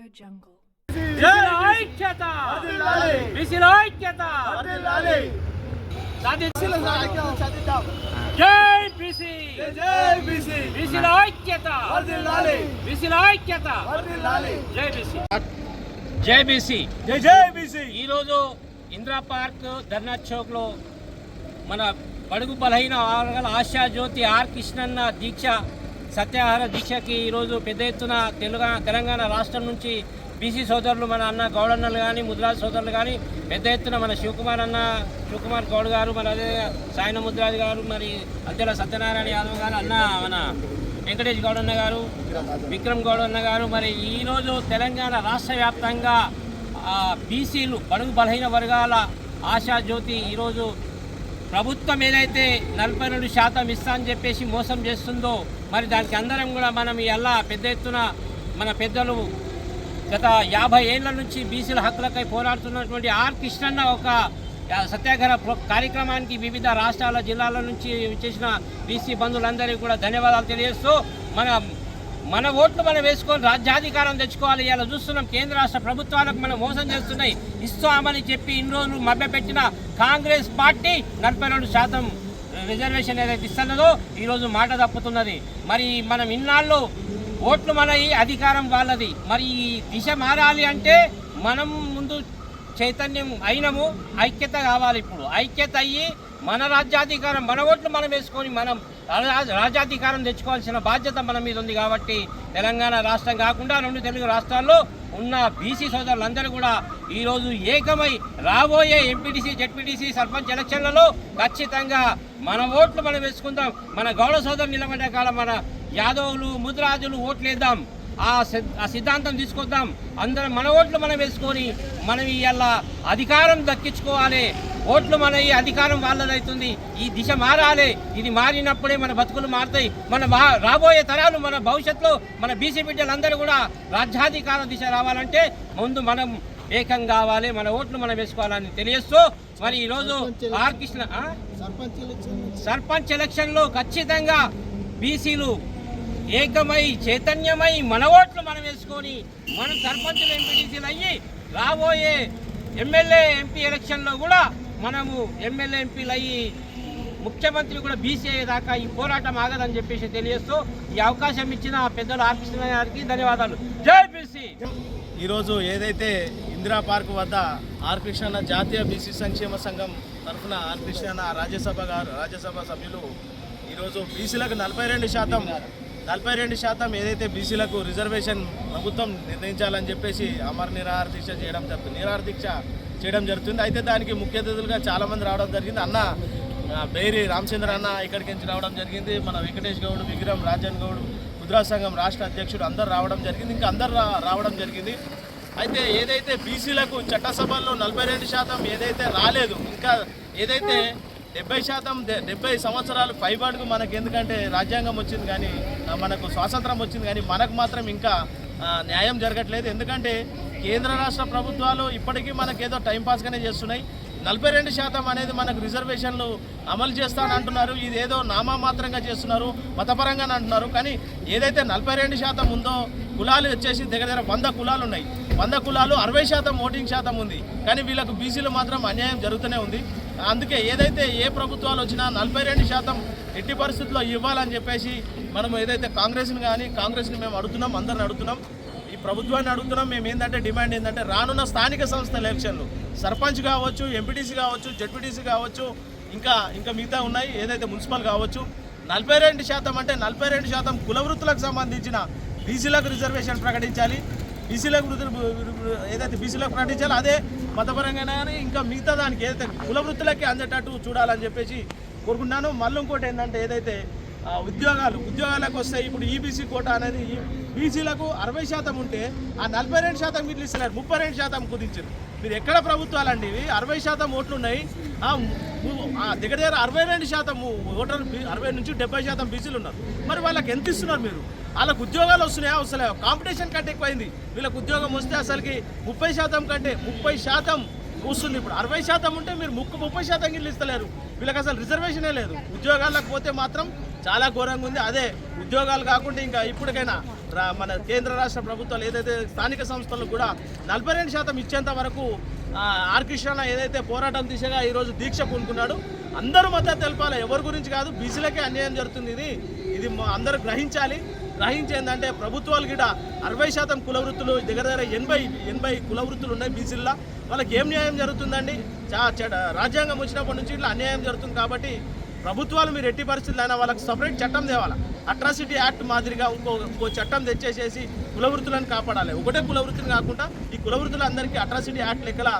Audio Jungle. ఐక్యత సాధించాలి. జై బీసీ బీసీల ఐక్యత బీసీల ఐక్యత జై బీసీ జై బీసీ జై జై బీసీ ఈరోజు ఇందిరా పార్క్ ధర్నా చౌక్లో మన బడుగు బలహీన వర్గాల ఆశా జ్యోతి ఆర్ కృష్ణన్న దీక్ష సత్యాహార దీక్షకి ఈరోజు పెద్ద ఎత్తున తెలుగు తెలంగాణ రాష్ట్రం నుంచి బీసీ సోదరులు మన అన్న గౌడన్నలు కానీ ముద్రాజ్ సోదరులు కానీ పెద్ద ఎత్తున మన శివకుమార్ అన్న శివకుమార్ గౌడ్ గారు మరి అదే సాయన ముద్రాజ్ గారు మరి అద్దెల సత్యనారాయణ యాదవ్ గారు అన్న మన వెంకటేష్ గౌడ్ అన్న గారు విక్రమ్ గౌడ్ అన్న గారు మరి ఈరోజు తెలంగాణ రాష్ట్ర వ్యాప్తంగా బీసీలు బడుగు బలహీన వర్గాల ఆశా జ్యోతి ఈరోజు ప్రభుత్వం ఏదైతే నలభై రెండు శాతం ఇస్తా అని చెప్పేసి మోసం చేస్తుందో మరి దానికి అందరం కూడా మనం ఎలా పెద్ద ఎత్తున మన పెద్దలు గత యాభై ఏళ్ళ నుంచి బీసీల హక్కులకై పోరాడుతున్నటువంటి ఆర్ కృష్ణన్న ఒక సత్యాగ్రహ కార్యక్రమానికి వివిధ రాష్ట్రాల జిల్లాల నుంచి చేసిన బీసీ బంధువులందరికీ కూడా ధన్యవాదాలు తెలియజేస్తూ మన మన ఓట్లు మనం వేసుకొని రాజ్యాధికారం తెచ్చుకోవాలి. ఇలా చూస్తున్నాం కేంద్ర రాష్ట్ర ప్రభుత్వాలకు మనం మోసం చేస్తున్నాయి. ఇస్తామని చెప్పి ఇన్ని రోజులు మభ్యపెట్టిన కాంగ్రెస్ పార్టీ నలభై రెండు శాతం రిజర్వేషన్ ఏదైతే ఇస్తున్నదో ఈరోజు మాట తప్పుతున్నది. మరి మనం ఇన్నాళ్ళు ఓట్లు మనవి అధికారం వాళ్ళది. మరి ఈ దిశ మారాలి అంటే మనం ముందు చైతన్యం అయినము ఐక్యత కావాలి ఇప్పుడు. ఐక్యత అయ్యి మన రాజ్యాధికారం మన ఓట్లు మనం వేసుకొని మనం రాజాధికారం తెచ్చుకోవాల్సిన బాధ్యత మన మీద ఉంది కాబట్టి తెలంగాణ రాష్ట్రం కాకుండా రెండు తెలుగు రాష్ట్రాల్లో ఉన్న బీసీ సోదరులందరూ కూడా ఈరోజు ఏకమై రాబోయే ఎంపీటీసీ జెడ్పీటీసీ సర్పంచ్ ఎలక్షన్లలో ఖచ్చితంగా మన ఓట్లు మనం వేసుకుందాం. మన గౌడ సోదరు నిలబడే కాలం మన యాదవులు ముద్రాజులు ఓట్లు వేద్దాం ఆ ఆ సిద్ధాంతం తీసుకొద్దాం. అందరం మన ఓట్లు మనం వేసుకొని మనం ఇవాళ అధికారం దక్కించుకోవాలి. ఓట్లు మన ఈ అధికారం వాళ్ళదవుతుంది ఈ దిశ మారాలి. ఇది మారినప్పుడే మన బతుకులు మారుతాయి. మన రాబోయే తరాలు మన భవిష్యత్తులో మన బీసీ బిడ్డలందరూ కూడా రాజ్యాధికార దిశ రావాలంటే ముందు మనం ఏకం కావాలి. మన ఓట్లు మనం వేసుకోవాలని తెలియస్తూ మరి ఈరోజు ఆర్ కృష్ణ? సర్పంచ్ ఎలక్షన్లో ఖచ్చితంగా బీసీలు ఏకమై చైతన్యమై మన ఓట్లు మనం వేసుకొని మనం సర్పంచులు ఎంపీటీసీలు అయ్యి రాబోయే ఎమ్మెల్యే ఎంపీ ఎలక్షన్లో కూడా మనము ఎమ్మెల్యే ఎంపీలు అయ్యి ముఖ్యమంత్రి కూడా బీసీ అయ్యేదాకా ఈ పోరాటం ఆగదని చెప్పేసి తెలియజేస్తూ ఈ అవకాశం ఇచ్చిన పెద్దలు ఆర్ గారికి ధన్యవాదాలు. జై బీసీ ఈరోజు ఏదైతే ఇందిరా పార్క్ వద్ద ఆర్ జాతీయ బీసీ సంక్షేమ సంఘం తరఫున ఆర్కృష్ణ రాజ్యసభ గారు రాజ్యసభ సభ్యులు ఈరోజు బీసీలకు నలభై రెండు శాతం నలభై రెండు శాతం ఏదైతే బీసీలకు రిజర్వేషన్ ప్రభుత్వం నిర్ణయించాలని చెప్పేసి అమర నిరాహార దీక్ష చేయడం జరుగుతుంది. నిరాహార దీక్ష చేయడం జరుగుతుంది. అయితే దానికి ముఖ్య అతిథులుగా చాలామంది రావడం జరిగింది. అన్న బేరి రామచంద్ర అన్న ఇక్కడికి నుంచి రావడం జరిగింది. మన వెంకటేష్ గౌడ్ విగ్రహం రాజన్ గౌడ్ ముద్రా సంఘం రాష్ట్ర అధ్యక్షుడు అందరు రావడం జరిగింది. ఇంకా అందరు రా- రావడం జరిగింది. అయితే ఏదైతే బీసీలకు చట్టసభల్లో నలభై రెండు శాతం ఏదైతే రాలేదు ఇంకా ఏదైతే డెబ్బై శాతం డె- డెబ్బై సంవత్సరాలు పైబాటుకు మనకు ఎందుకంటే రాజ్యాంగం వచ్చింది కానీ మనకు స్వాతంత్రం వచ్చింది కానీ మనకు మాత్రం ఇంకా న్యాయం జరగట్లేదు. ఎందుకంటే కేంద్ర రాష్ట్ర ప్రభుత్వాలు ఇప్పటికీ మనకేదో టైంపాస్గానే చేస్తున్నాయి. నలభై రెండు శాతం అనేది మనకు రిజర్వేషన్లు అమలు చేస్తానంటున్నారు. ఇది ఏదో నామమాత్రంగా చేస్తున్నారు మతపరంగా అంటున్నారు. కానీ ఏదైతే నలభై రెండు శాతం ఉందో కులాలు వచ్చేసి దగ్గర దగ్గర వంద కులాలు ఉన్నాయి. వంద కులాలు అరవై శాతం ఓటింగ్ శాతం ఉంది. కానీ వీళ్ళకు బీసీలు మాత్రం అన్యాయం జరుగుతూనే ఉంది. అందుకే ఏదైతే ఏ ప్రభుత్వాలు వచ్చినా నలభై రెండు శాతం ఎట్టి పరిస్థితుల్లో ఇవ్వాలని చెప్పేసి మనం ఏదైతే కాంగ్రెస్ని కానీ కాంగ్రెస్ని మేము అడుగుతున్నాం అందరిని అడుగుతున్నాం. ప్రభుత్వాన్ని అడుగుతున్నాం మేము ఏంటంటే డిమాండ్ ఏంటంటే రానున్న స్థానిక సంస్థల ఎలక్షన్లు. సర్పంచ్ కావచ్చు ఎంపీటీసీ కావచ్చు జడ్పీటీసీ కావచ్చు ఇంకా ఇంకా మిగతా ఉన్నాయి ఏదైతే మున్సిపల్ కావచ్చు. నలభై రెండు శాతం అంటే నలభై రెండు శాతం కుల వృత్తులకు సంబంధించిన బీసీలకు రిజర్వేషన్ ప్రకటించాలి. బీసీలకు వృత్తులు ఏదైతే బీసీలకు ప్రకటించాలో అదే మతపరంగా కానీ ఇంకా మిగతా దానికి ఏదైతే కుల వృత్తులకి అందేటట్టు చూడాలని చెప్పేసి కోరుకుంటున్నాను. మళ్ళీ ఇంకోటి ఏంటంటే ఏదైతే ఉద్యోగాలు ఉద్యోగాలకు వస్తాయి ఇప్పుడు ఈబీసీ కోట అనేది బీసీలకు అరవై శాతం ఉంటే ఆ నలభై రెండు శాతం మీరు ఇస్తున్నారు ముప్పై రెండు శాతం కుదించారు. మీరు ఎక్కడ ప్రభుత్వాలండి ఇవి? అరవై శాతం ఓట్లు ఉన్నాయి దగ్గర దగ్గర అరవై రెండు శాతం ఓటర్ అరవై నుంచి డెబ్బై శాతం బీసీలు ఉన్నారు. మరి వాళ్ళకి ఎంత ఇస్తున్నారు మీరు? వాళ్ళకు ఉద్యోగాలు వస్తున్నాయా? వస్తలేవా కాంపిటీషన్ కంటే ఎక్కువైంది. వీళ్ళకి ఉద్యోగం వస్తే అసలుకి ముప్పై శాతం కంటే ముప్పై శాతం వస్తుంది ఇప్పుడు. అరవై శాతం ఉంటే మీరు ముక్కు ముప్పై శాతం గిల్లు ఇస్తలేరు. వీళ్ళకి అసలు రిజర్వేషనే లేదు. ఉద్యోగాలకు పోతే మాత్రం చాలా ఘోరంగా ఉంది. అదే ఉద్యోగాలు కాకుండా ఇంకా ఇప్పటికైనా రా- మన కేంద్ర రాష్ట్ర ప్రభుత్వాలు ఏదైతే స్థానిక సంస్థలకు కూడా నలభై రెండు శాతం ఇచ్చేంత వరకు ఆ, ఆర్ కృష్ణ ఏదైతే పోరాటం దిశగా ఈరోజు దీక్ష పూనుకున్నాడు అందరూ మద్దతు తెలపాలి. ఎవరి గురించి కాదు బీసీలకే అన్యాయం జరుగుతుంది. ఇది ఇది అందరూ గ్రహించాలి. గ్రహించి ఏంటంటే ప్రభుత్వాలు కూడా అరవై శాతం కుల వృత్తులు దగ్గర దగ్గర ఎనభై ఎనభై కుల వృత్తులు ఉన్నాయి బీసీల్లో. వాళ్ళకి ఏం న్యాయం జరుగుతుందండి? చా చెడ రాజ్యాంగం వచ్చినప్పటి నుంచి ఇట్లా అన్యాయం జరుగుతుంది కాబట్టి ప్రభుత్వాలు మీరు ఎట్టి పరిస్థితులు అయినా వాళ్ళకి సపరేట్ చట్టం తేవాలి? అట్రాసిటీ యాక్ట్ మాదిరిగా ఇంకో ఇంకో చట్టం తెచ్చేసేసి కులవృత్తులను కాపాడాలి. ఒకటే కులవృత్తిని కాకుండా ఈ కులవృత్తులందరికీ అట్రాసిటీ యాక్ట్ లెక్కల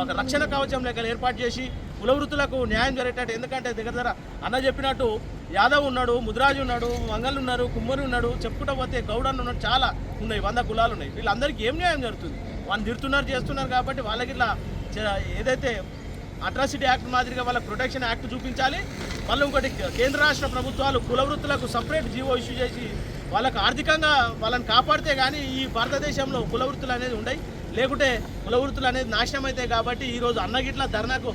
ఒక రక్షణ కవచం లెక్కల ఏర్పాటు చేసి కులవృత్తులకు న్యాయం జరిగేటట్టు. ఎందుకంటే దగ్గర దగ్గర అన్న చెప్పినట్టు యాదవ్ ఉన్నాడు ముదిరాజు ఉన్నాడు మంగళ్ళు ఉన్నారు కుమ్మరి ఉన్నాడు చెప్పుకుంటా పోతే గౌడన్ ఉన్నాడు చాలా ఉన్నాయి వంద కులాలు ఉన్నాయి. వీళ్ళందరికీ ఏం న్యాయం జరుగుతుంది? వాళ్ళు తిడుతున్నారు చేస్తున్నారు కాబట్టి వాళ్ళకి ఇట్లా చే- ఏదైతే అట్రాసిటీ యాక్ట్ మాదిరిగా వాళ్ళ ప్రొటెక్షన్ యాక్ట్ చూపించాలి. మళ్ళీ ఇంకోటి కేంద్ర రాష్ట్ర ప్రభుత్వాలు కులవృత్తులకు సపరేట్ జీవో ఇష్యూ చేసి వాళ్ళకు ఆర్థికంగా వాళ్ళని కాపాడితే కానీ ఈ భారతదేశంలో కులవృత్తులు అనేది ఉండయి. లేకుంటే కుల వృత్తులు అనేది నాశనం అవుతాయి కాబట్టి ఈరోజు అన్నగిట్ల ధర్నాకు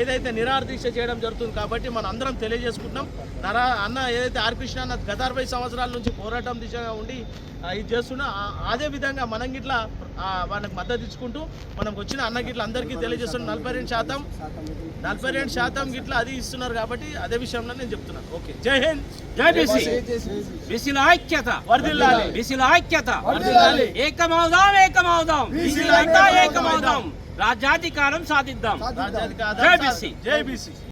ఏదైతే నిరాహార దీక్ష చేయడం జరుగుతుంది కాబట్టి మనం అందరం తెలియజేసుకుంటున్నాం. నరా అన్న ఏదైతే ఆర్ కృష్ణ అన్న గత అరవై సంవత్సరాల నుంచి పోరాటం దిశగా ఉండి ఇది చేస్తున్నా అదే విధంగా మనం గిట్ల వాళ్ళకి మద్దతు ఇచ్చుకుంటూ మనకు వచ్చిన అన్న గిట్ల అందరికీ తెలియజేస్తున్నాం నలభై రెండు శాతం నలభై రెండు శాతం గిట్ల అది ఇస్తున్నారు కాబట్టి అదే విషయంలో నేను చెప్తున్నాను. ఓకే. జై హింద్. జై బీసీ. బీసీల ఐక్యత. వర్ధిల్లాలి. బీసీల ఐక్యత. వర్ధిల్లాలి. ఏకమవుదాం ఏకమవుదాం. బీసీలంతా ఏకమవుదాం. రాజ్యాధికారం సాధిద్దాం. జై బీసీ. జై బీసీ.